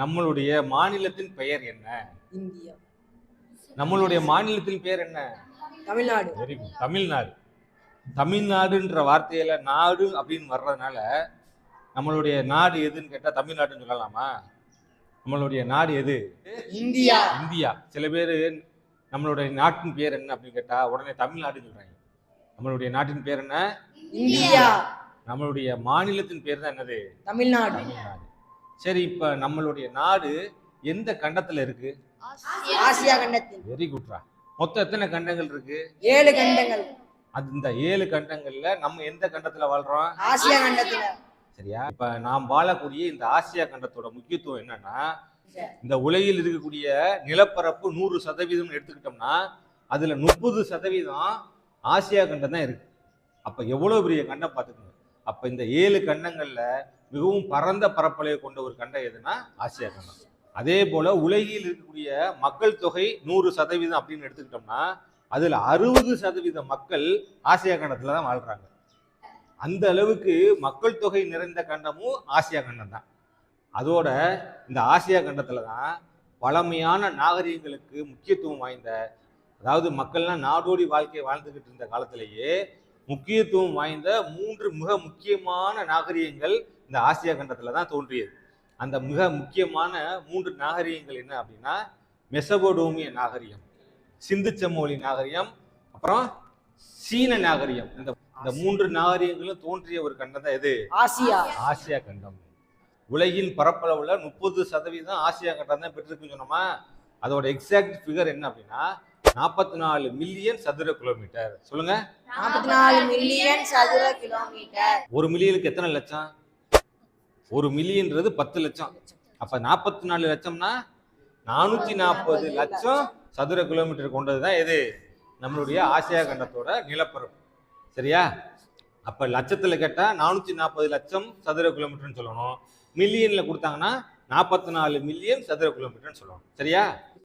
நம்மளுடைய மாநிலத்தின் பெயர் என்ன? இந்தியா. நம்மளுடைய மாநிலத்தின் பெயர் என்ன? Tamil Nadu. Very good Tamil Nadu. தமிழ்நாடுன்ற வார்த்தையில நாடு அப்படின்னு வர்றதுனால நம்மளுடைய நாடு எதுன்னு கேட்டா தமிழ்நாடுன்னு சொல்லலாமா? நம்மளுடைய நாடு எது? இந்தியா. இந்தியா. சில பேர் நம்மளுடைய நாட்டின் பேர் என்ன அப்படின்னு கேட்டா உடனே தமிழ்நாடுன்னு சொல்றாங்க. நம்மளுடைய நாட்டின் பேர் என்ன? இந்தியா. நம்மளுடைய மாநிலத்தின் பேர் தான் என்னது? தமிழ்நாடு. தமிழ்நாடு. சரி இப்ப நம்மளுடைய நாடு எந்த கண்டத்துல இருக்கு? ஆசியா கண்டத்தில். வெரி குட்ரா மொத்தம் எத்தனை கண்டங்கள் இருக்கு? ஏழு கண்டங்கள். அது இந்த ஏழு கண்டங்கள்ல நம்ம எந்த கண்டத்துல வாழ்றோம்? ஆசியா கண்டத்துல. சரியா? இப்ப நாம் வாழக்கூடிய இந்த ஆசியா கண்டத்தோட முக்கியத்துவம் என்னன்னா இந்த உலகில் இருக்கக்கூடிய நிலப்பரப்பு நூறு சதவீதம் எடுத்துக்கிட்டோம்னா அதுல முப்பது சதவீதம் ஆசியா கண்டம் தான் இருக்கு. அப்ப எவ்வளவு பெரிய கண்டம் பார்த்துக்கோங்க. அப்ப இந்த ஏழு கண்டங்கள்ல மிகவும் பரந்த பரப்பளவை கொண்ட ஒரு கண்டம் எதுனா ஆசியா கண்டம் அதே போல உலகில் இருக்கக்கூடிய மக்கள் தொகை நூறு சதவீதம் அப்படின்னு எடுத்துக்கிட்டோம்னா அதுல அறுபது சதவீத மக்கள் ஆசியா கண்டத்துல தான் வாழ்றாங்க. அந்த அளவுக்கு மக்கள் தொகை நிறைந்த கண்டமும் ஆசியா கண்டம் தான். அதோட இந்த ஆசியா கண்டத்துல தான் பழமையான நாகரிகங்களுக்கு முக்கியத்துவம் வாய்ந்த அதாவது மக்கள்லாம் நாடோடி வாழ்க்கையை வாழ்ந்துக்கிட்டு இருந்த காலத்திலேயே முக்கியத்துவம் வாய்ந்த மூன்று மிக முக்கியமான நாகரிகங்கள் இந்த ஆசியா கண்டத்துல தான் தோன்றியது. அந்த மிக முக்கியமான மூன்று நாகரிகங்கள் என்ன அப்படின்னா மெசபோடோமிய நாகரிகம் சிந்து சமோலி நாகரிகம் அப்புறம் சீன நாகரிகம். இந்த இந்த மூன்று நாகரிகங்களும் தோன்றிய ஒரு கண்டம் தான் எது? ஆசியா. ஆசியா கண்டம். உலகின் பரப்பளவுல முப்பது சதவீதம் ஆசியா கண்டம் தான் பெற்றிருக்குன்னு சொன்னோமா? அதோட எக்ஸாக்ட் ஃபிகர் என்ன அப்படின்னா நாற்பத்தி நாலு மில்லியன் சதுர கிலோமீட்டர் சொல்லுங்க. நாற்பத்தி நாலு மில்லியன் சதுர கிலோமீட்டர் ஒரு மில்லியனுக்கு எத்தனை லட்சம்? ஒரு மில்லியன்றது பத்து லட்சம். அப்ப நாற்பத்தி நாலு லட்சம்னா நானூத்தி நாற்பது லட்சம் சதுர கிலோமீட்டர் கொண்டது தான் எது? நம்மளுடைய ஆசியா கண்டத்தோட நிலப்பரப்பு. சரியா? அப்ப லட்சத்துல கேட்டா நானூத்தி நாற்பது லட்சம் சதுர கிலோமீட்டர்னு சொல்லணும். மில்லியன்ல கொடுத்தாங்கன்னா நாற்பத்தி நாலு மில்லியன் சதுர கிலோமீட்டர்னு சொல்லணும். சரியா?